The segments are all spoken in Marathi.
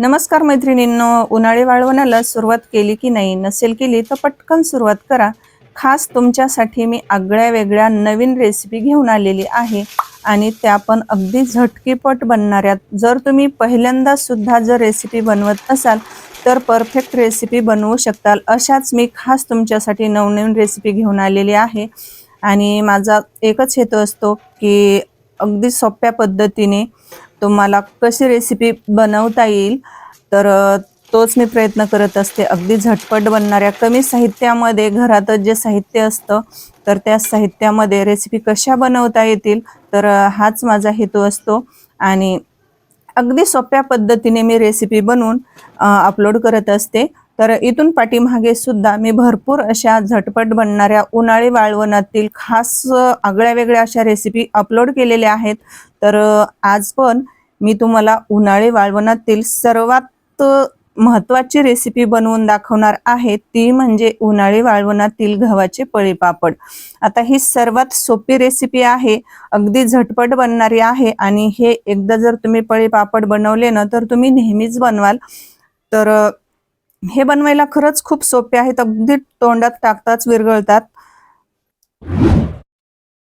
नमस्कार मैत्रिणींनो उन्हाळी वाळवणाला सुरुवात केली की नाही नसेल केली तर पटकन सुरुवात करा. खास तुमच्यासाठी मी आगळ्या वेगळ्या नवीन रेसिपी घेऊन आलेली आहे आणि त्या पण अगदी झटकीपट बनणाऱ्या जर तुम्ही पहिल्यांदा सुद्धा जर रेसिपी बनवत असाल तर परफेक्ट रेसिपी बनवू शकताल. अशाच मी खास तुमच्यासाठी नवनवीन रेसिपी घेऊन आलेली आहे आणि माझा एकच हेतू असतो की अगदी सोप्या पद्धतीने तुम्हाला कशी रेसिपी बनवता येईल तर तोच मी प्रयत्न करत असते. अगदी झटपट बनणाऱ्या कमी साहित्यामध्ये घरातच जे साहित्य असतं तर त्या साहित्यामध्ये रेसिपी कशा बनवता येतील तर हाच माझा हेतू असतो. आणि अगदी सोप्या पद्धतीने मी रेसिपी बनवून अपलोड करत असते. तर इथून पाठीमागे सुद्धा मी भरपूर अशा झटपट बनणाऱ्या उन्हाळी वाळवणातील खास आगळ्या वेगळ्या अशा रेसिपी अपलोड केलेल्या आहेत. तर आज पण मी तुम्हाला उन्हाळी वाळवणातील सर्वात महत्वाची महत्त्वाची रेसिपी बनवून दाखवणार आहे. ती म्हणजे उन्हाळी वाळवणातील गव्हाचे पळीपापड आता ही सर्वात सोपी रेसिपी आहे. अगदी झटपट बनणारी आहे आणि हे एकदा जर तुम्ही पळीपापड बनवले ना तर तुम्ही नेहमीच बनवाल. तर हे बनवायला खरंच खूप सोपे आहेत. अगदी तोंडात टाकताच विरघळतात.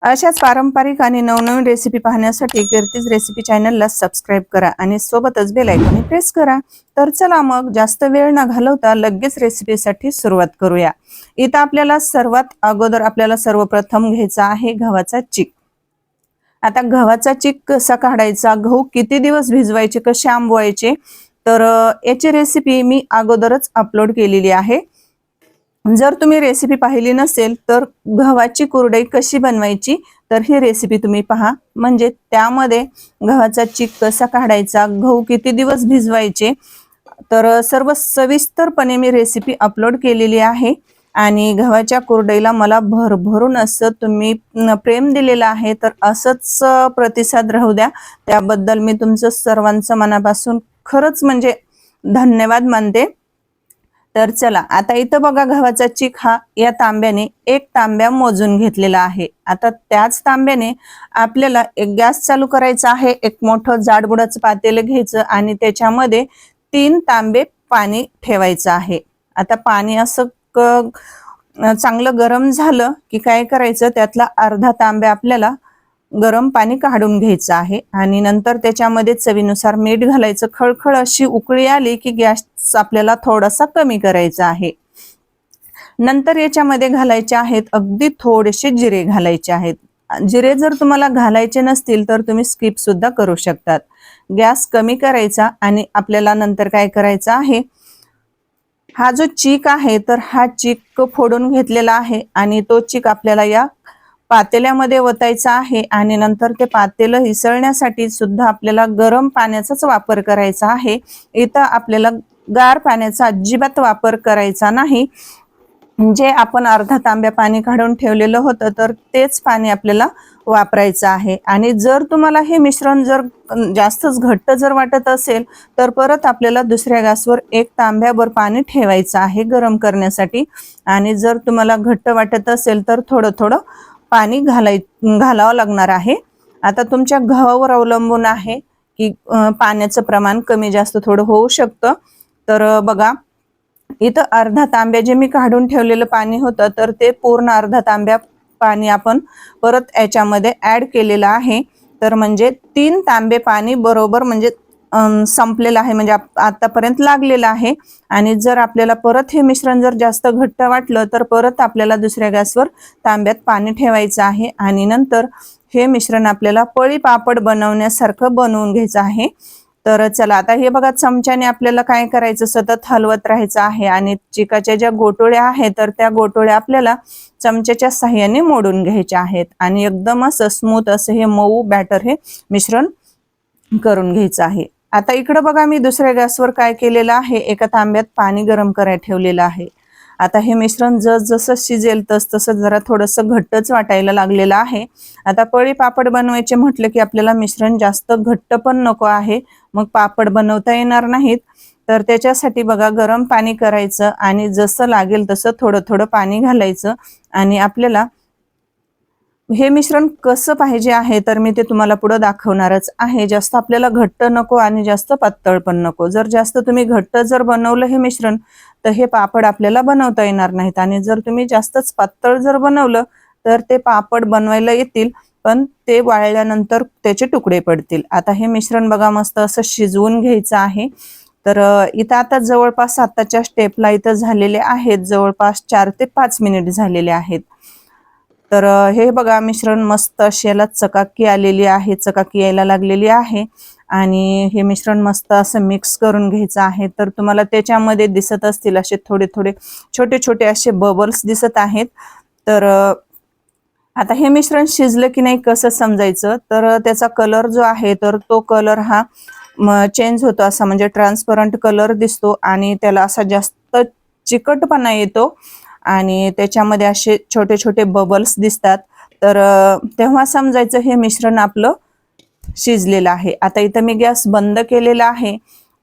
अशाच पारंपरिक आणि नवनवीन रेसिपी पाहण्यासाठी कीर्तीज रेसिपी चॅनलला सबस्क्राईब करा आणि सोबतच बेल आयकॉन प्रेस करा. तर चला मग जास्त वेळ न घालवता लगेच रेसिपीसाठी सुरुवात करूया. इथं आपल्याला सर्वात अगोदर आपल्याला सर्वप्रथम घ्यायचा आहे गव्हाचा चीक. आता गव्हाचा चीक कसा काढायचा? गहू किती दिवस भिजवायचे? कसे आंबवायचे? तर याची रेसिपी मी अगोदरच अपलोड केलेली आहे. जर तुम्ही रेसिपी पाहिली नसेल तर गव्हाची कुरडई कशी बनवायची तर ही रेसिपी तुम्ही पहा. म्हणजे त्यामध्ये गव्हाचा चीक कसा काढायचा गहू किती दिवस भिजवायचे तर सर्व सविस्तरपणे मी रेसिपी अपलोड केलेली आहे. आणि गव्हाच्या कुरडईला मला भरभरून असं तुम्ही प्रेम दिलेलं आहे तर असंच प्रतिसाद राहू द्या. त्याबद्दल मी तुमचं सर्वांचं मनापासून खरंच म्हणजे धन्यवाद मानते. तर चला आता इथं बघा गव्हाचा चिक हा या तांब्याने एक तांब्या मोजून घेतलेला आहे. आता त्याच तांब्याने आपल्याला एक गॅस चालू करायचा आहे एक मोठं जाडबुडाचं पातेलं घ्यायचं आणि त्याच्यामध्ये तीन तांबे पाणी ठेवायचं आहे. आता पाणी असं क- चांगलं गरम झालं की काय करायचं त्यातला अर्धा तांब्या आपल्याला गरम पाणी काढून घ्यायचं आहे. आणि नंतर त्याच्यामध्ये चवीनुसार मीठ घालायचं. खळखळ अशी उकळी आली की गॅस आपल्याला थोडासा कमी करायचा आहे. नंतर याच्यामध्ये घालायचे आहेत अगदी थोडेसे जिरे घालायचे आहेत. जिरे जर तुम्हाला घालायचे नसतील तर तुम्ही स्किप सुद्धा करू शकतात. गॅस कमी करायचा आणि आपल्याला नंतर काय करायचं आहे? हा जो चीक आहे तर हा चीक फोडून घेतलेला आहे आणि तो चीक आपल्याला या पातेल्यामध्ये वतायचं आहे आणि नंतर ते पातेलं हिसळण्यासाठी सुद्धा आपल्याला गरम पाण्याचाच वापर करायचा आहे. इथं आपल्याला गार पाण्याचा अजिबात वापर करायचा नाही. जे आपण अर्धा तांब्या पाणी काढून ठेवलेलं होतं तर तेच पाणी आपल्याला वापरायचं आहे. आणि जर तुम्हाला हे मिश्रण जर जास्तच घट्ट जर वाटत असेल तर परत आपल्याला दुसऱ्या गॅसवर एक तांब्यावर पाणी ठेवायचं आहे गरम करण्यासाठी. आणि जर तुम्हाला घट्ट वाटत असेल तर थोडं थोडं पाणी घालाय घालावं लागणार आहे. आता तुमच्या गव्हावर अवलंबून आहे की पाण्याचं प्रमाण कमी जास्त थोडं होऊ शकतं. तर बघा इथं अर्धा तांब्या जे मी काढून ठेवलेलं पाणी होतं तर ते पूर्ण अर्धा तांब्या पाणी आपण परत याच्यामध्ये ऍड केलेलं आहे. तर म्हणजे तीन तांबे पाणी बरोबर म्हणजे संपलेलं आहे म्हणजे आतापर्यंत लागलेलं आहे. आणि जर आपल्याला परत हे मिश्रण जर जास्त घट्ट वाटलं तर परत आपल्याला दुसऱ्या गॅसवर तांब्यात पाणी ठेवायचं आहे. आणि नंतर हे मिश्रण आपल्याला पळी पापड बनवण्यासारखं बनवून घ्यायचं आहे. तर चला आता हे बघा चमच्याने आपल्याला काय करायचं? सतत हलवत राहायचं आहे. आणि चिकाच्या ज्या गोटोळ्या आहेत तर त्या गोटोळ्या आपल्याला चमच्याच्या साह्याने मोडून घ्यायच्या आहेत. आणि एकदम असं स्मूथ असं हे मऊ बॅटर हे मिश्रण करून घ्यायचं आहे. आता इकडं बघा मी दुसऱ्या गॅसवर काय केलेलं आहे. एका तांब्यात पाणी गरम करायला ठेवलेलं आहे. आता हे मिश्रण जस जसं शिजेल तस तसं जरा थोडंसं घट्टच वाटायला लागलेलं आहे. आता पळी पापड बनवायचे म्हटलं की आपल्याला मिश्रण जास्त घट्ट पण नको आहे. मग पापड बनवता येणार नाहीत. तर त्याच्यासाठी बघा गरम पाणी करायचं आणि जसं लागेल तसं थोडं थोडं पाणी घालायचं आणि आपल्याला हे मिश्रण कसं पाहिजे आहे तर मी ते तुम्हाला पुढे दाखवणारच आहे. जास्त आपल्याला घट्ट नको आणि जास्त पातळ पण नको. जर जास्त तुम्ही घट्ट जर बनवलं हे मिश्रण तर हे पापड आपल्याला बनवता येणार नाहीत. आणि जर तुम्ही जास्तच पातळ जर बनवलं तर ते पापड बनवायला येतील पण ते वाळल्यानंतर त्याचे तुकडे पडतील. आता हे मिश्रण बघा मस्त असं शिजवून घ्यायचं आहे. तर इथं आता जवळपास आताच्या स्टेपला इथं झालेले आहेत. जवळपास चार ते पाच मिनिट झालेले आहेत. तर हे बघा मिश्रण मस्त अशी याला चकाकी आलेली आहे चकाकी यायला लागलेली आहे. आणि हे मिश्रण मस्त असं मिक्स करून घ्यायचं आहे. तर तुम्हाला त्याच्यामध्ये दिसत असतील असे थोडे थोडे छोटे छोटे असे बबल्स दिसत आहेत. तर आता हे मिश्रण शिजलं की नाही कसं समजायचं? तर त्याचा कलर जो आहे तर तो कलर हा चेंज होतो असा. म्हणजे ट्रान्सपरंट कलर दिसतो आणि त्याला असा जास्त चिकटपणा येतो. आणि त्याच्यामध्ये असे छोटे छोटे बबल्स दिसतात. तर तेव्हा समजायचं हे मिश्रण आपलं शिजलेलं आहे. आता इथं मी गॅस बंद केलेला आहे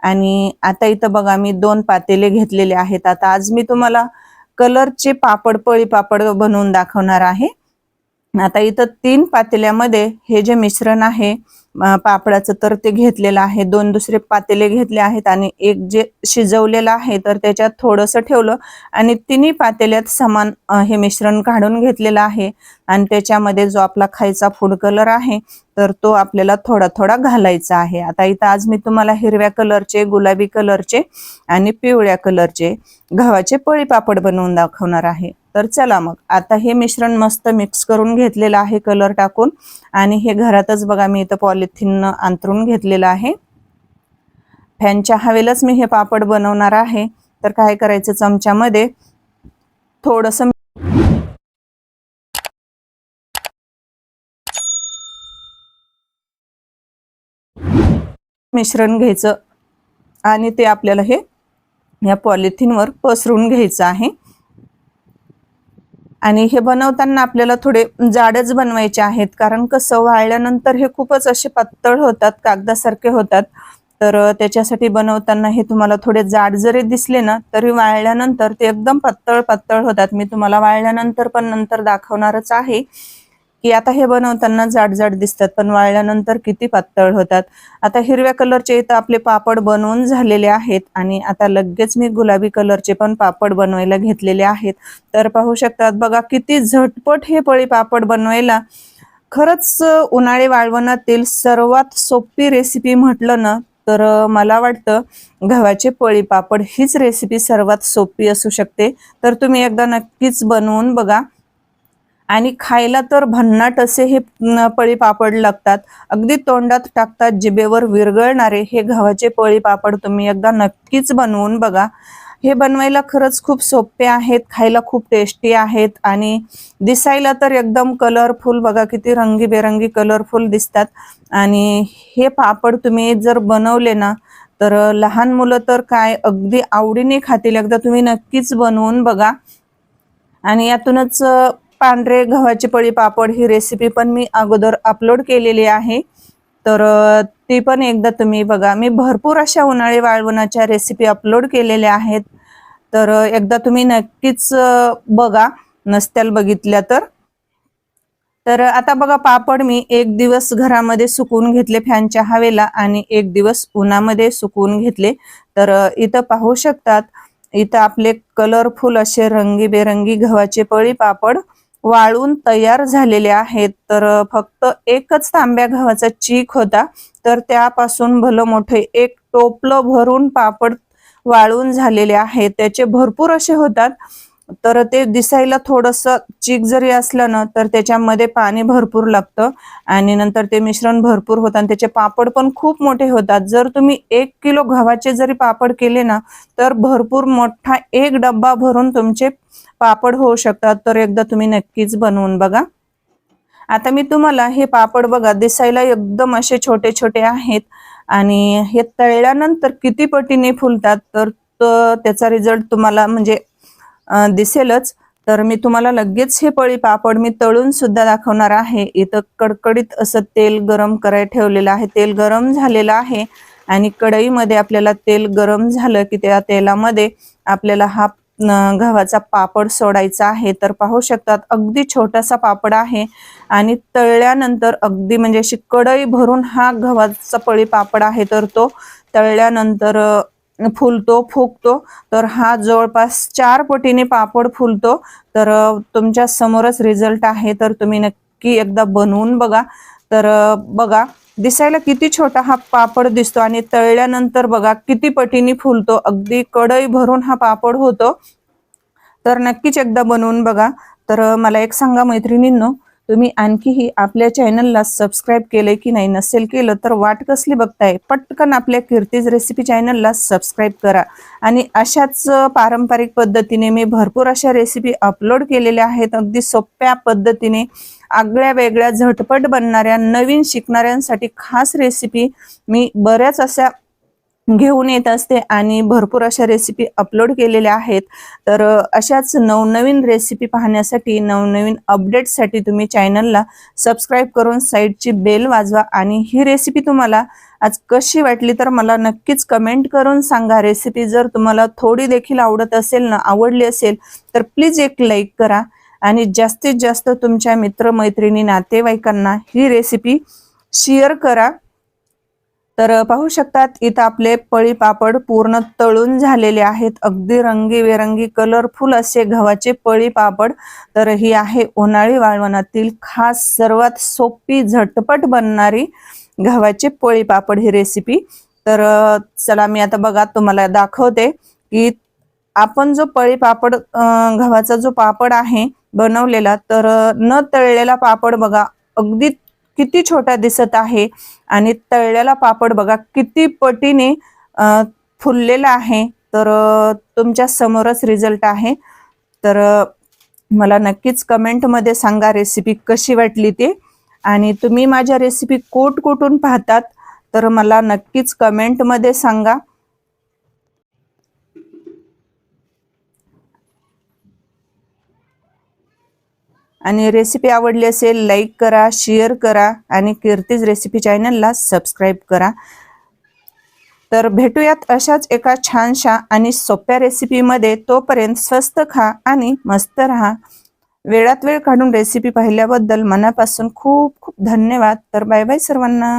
आणि आता इथं बघा मी दोन पातेले घेतलेले आहेत. आता आज मी तुम्हाला कलरचे पापड पळी पापड बनवून दाखवणार आहे. आता इथं तीन पातेल्यामध्ये हे जे मिश्रण आहे पापडाचं तर ते घेतलेलं आहे. दोन दुसरे पातेले घेतले आहेत आणि एक जे शिजवलेलं आहे तर त्याच्यात थोडंसं ठेवलं आणि तिन्ही पातेल्यात समान हे मिश्रण काढून घेतलेलं आहे आणि त्याच्यामध्ये जो आपला खायचा फूड कलर आहे तर तो आपल्याला थोडा थोडा घालायचा आहे. आता इथं आज मी तुम्हाला हिरव्या कलरचे गुलाबी कलरचे आणि पिवळ्या कलरचे गव्हाचे पळी पापड बनवून दाखवणार आहे. तर चला मग. आता हे मिश्रण मस्त मिक्स करून घेतलेलं आहे कलर टाकून. आणि हे घरातच बघा मी इथं पॉलिथिन अंतरून घेतलेलं आहे. फॅनच्या हवेलाच मी हे पापड बनवणार आहे. तर काय करायचं चमच्यामध्ये? थोडंसं मिश्रण घ्यायचं. आणि ते आपल्याला हे या पॉलिथिनवर पसरून घ्यायचं आहे. आणि हे बनवताना आपल्याला थोडे जाडच बनवायचे आहेत कारण कसं वाळल्यानंतर हे खूपच असे पातळ होतात कागदासारखे होतात. तर त्याच्यासाठी बनवताना हे तुम्हाला थोडे जाड जरी दिसले ना तरी वाळल्यानंतर ते एकदम पातळ पातळ होतात. मी तुम्हाला वाळल्यानंतर पण नंतर दाखवणारच आहे. की आता हे बनवताना जाड जाड दिसतात पण वाळल्यानंतर किती पातळ होतात. आता हिरव्या कलरचे इथं आपले पापड बनवून झालेले आहेत आणि आता लगेच मी गुलाबी कलरचे पण पापड बनवायला घेतलेले आहेत. तर पाहू शकतात बघा किती झटपट हे पळी पापड बनवायला. खरंच उन्हाळी वाळवणातील सर्वात सोपी रेसिपी म्हटलं ना तर मला वाटतं गव्हाचे पळी पापड हीच रेसिपी सर्वात सोपी असू शकते. तर तुम्ही एकदा नक्कीच बनवून बघा. आणि खायला तर भन्नाट असे हे पळी पापड लागतात. अगदी तोंडात टाकतात जिबेवर विरगळणारे हे गव्हाचे पळी पापड तुम्ही एकदा नक्कीच बनवून बघा. हे बनवायला खरंच खूप सोपे आहेत खायला खूप टेस्टी आहेत आणि दिसायला तर एकदम कलरफुल बघा किती रंगीबेरंगी कलरफुल दिसतात. आणि हे पापड तुम्ही जर बनवले ना तर लहान मुलं तर काय अगदी आवडीने खातील. एकदा तुम्ही नक्कीच बनवून बघा. आणि यातूनच पांढरे गव्हाचे पळी पापड ही रेसिपी पण मी अगोदर अपलोड केलेली आहे. तर ती पण एकदा तुम्ही बघा. मी भरपूर अशा उन्हाळी वाळवणाच्या रेसिपी अपलोड केलेल्या आहेत. तर एकदा तुम्ही नक्कीच बघा. नसत्याल बघितल्या तर. तर आता बघा पापड मी एक दिवस घरामध्ये सुकून घेतले फॅनच्या हवेला आणि एक दिवस उन्हामध्ये सुकून घेतले. तर इथं पाहू शकतात. इथं आपले कलरफुल असे रंगीबेरंगी गव्हाचे पळी पापड वाळून तयार झालेले आहेत. तर फक्त एकच तांब्या गव्हाचा चीक होता. तर त्यापासून भलं मोठे एक टोपलं भरून पापड वाळून झालेले आहे त्याचे भरपूर असे होतात. तर ते दिसायला थोडस चीक जरी असलं ना तर त्याच्यामध्ये पाणी भरपूर लागतं. आणि नंतर ते मिश्रण भरपूर होतं आणि त्याचे पापड पण खूप मोठे होतात. जर तुम्ही एक किलो गव्हाचे जरी पापड केले ना तर भरपूर मोठा एक डब्बा भरून तुमचे पापड होऊ शकतात तर एकदा तुम्ही नक्कीच बनवून बघा. आता मी तुम्हाला हे पापड बघा दिसायला एकदम असे छोटे छोटे आहेत आणि हे तळल्यानंतर किती पटीने फुलतात तर त्याचा रिझल्ट तुम्हाला म्हणजे दिसेलच. तर मी तुम्हाला लगेच हे पळी पापड मी तळून सुद्धा दाखवणार आहे. इथं कडकडीत असं तेल गरम करायला ठेवलेलं आहे. तेल गरम झालेलं आहे आणि कढईमध्ये आपल्याला तेल गरम झालं की त्या तेलामध्ये आपल्याला हा गव्हाचा पापड सोडायचा आहे तर पाहू शकतात अगदी छोटासा पापड आहे आणि तळल्यानंतर अगदी म्हणजे अशी कढई भरून हा गव्हाचा पळी पापड आहे तर तो तळल्यानंतर फुलतो फुगतो. तर हा जवळपास चार पटीने पापड फुलतो. तर तुमच्या समोरच रिझल्ट आहे तर तुम्ही नक्की एकदा बनवून बघा. तर बघा. दिसायला किती छोटा हा पापड दिसतो आणि तळल्यानंतर बघा किती पटीने फुलतो. अगदी कढई भरून हा पापड होतो. तर नक्कीच एकदा बनवून बघा. तर मला एक सांगा मैत्रिणींनो तुम्ही आणखीही आपल्या चॅनलला सबस्क्राईब केले की नाही नसेल केलं तर वाट कसली बघताय? पटकन आपल्या कीर्तीज रेसिपी चॅनलला सबस्क्राईब करा. आणि अशाच पारंपरिक पद्धतीने मी भरपूर अशा रेसिपी अपलोड केलेल्या आहेत. अगदी सोप्या पद्धतीने आगळ्या वेगळ्या झटपट बनणाऱ्या नवीन शिकणाऱ्यांसाठी खास रेसिपी मी बऱ्याच अशा घेऊन येत असते आणि भरपूर अशा रेसिपी अपलोड केलेल्या आहेत. तर अशाच नवनवीन रेसिपी पाहण्यासाठी नवनवीन अपडेटसाठी तुम्ही चॅनलला सबस्क्राईब करून साईडची बेल वाजवा आणि ही रेसिपी तुम्हाला आज कशी वाटली तर मला नक्कीच कमेंट करून सांगा. रेसिपी जर तुम्हाला थोडी देखील आवडत असेल ना आवडली असेल तर प्लीज एक लाईक करा आणि जास्तीत जास्त तुमच्या मित्रमैत्रिणी नातेवाईकांना ही रेसिपी शेअर करा. तर पाहू शकतात इथं आपले पळी पापड पूर्ण तळून झालेले आहेत. अगदी रंगीबेरंगी कलरफुल असे गव्हाचे पळी पापड. तर ही आहे उन्हाळी वाळवणातील खास सर्वात सोपी झटपट बनणारी गव्हाचे पळी पापड ही रेसिपी तर चला मी आता बघा तुम्हाला दाखवते की आपण जो पळी पापड गव्हाचा जो पापड आहे बनवलेला तर न तळलेला पापड बघा अगदी किती छोटा दिसत आहे आणि तळलेला पापड बघा किती पटीने फुललेला आहे. तर तुमच्या समोरच रिझल्ट आहे. तर मला नक्कीच कमेंटमध्ये सांगा रेसिपी कशी वाटली ते. आणि तुम्ही माझ्या रेसिपी कोट कुठून पाहतात तर मला नक्कीच कमेंटमध्ये सांगा. आणि रेसिपी आवडली असेल लाईक करा शेअर करा आणि कीर्तीज रेसिपी चॅनलला सबस्क्राईब करा. तर भेटूयात अशाच एका छानशा आणि सोप्या रेसिपीमध्ये तोपर्यंत स्वस्त खा आणि मस्त राहा. वेळात वेळ काढून रेसिपी पाहिल्याबद्दल मनापासून खूप खूप धन्यवाद. तर बाय बाय सर्वांना.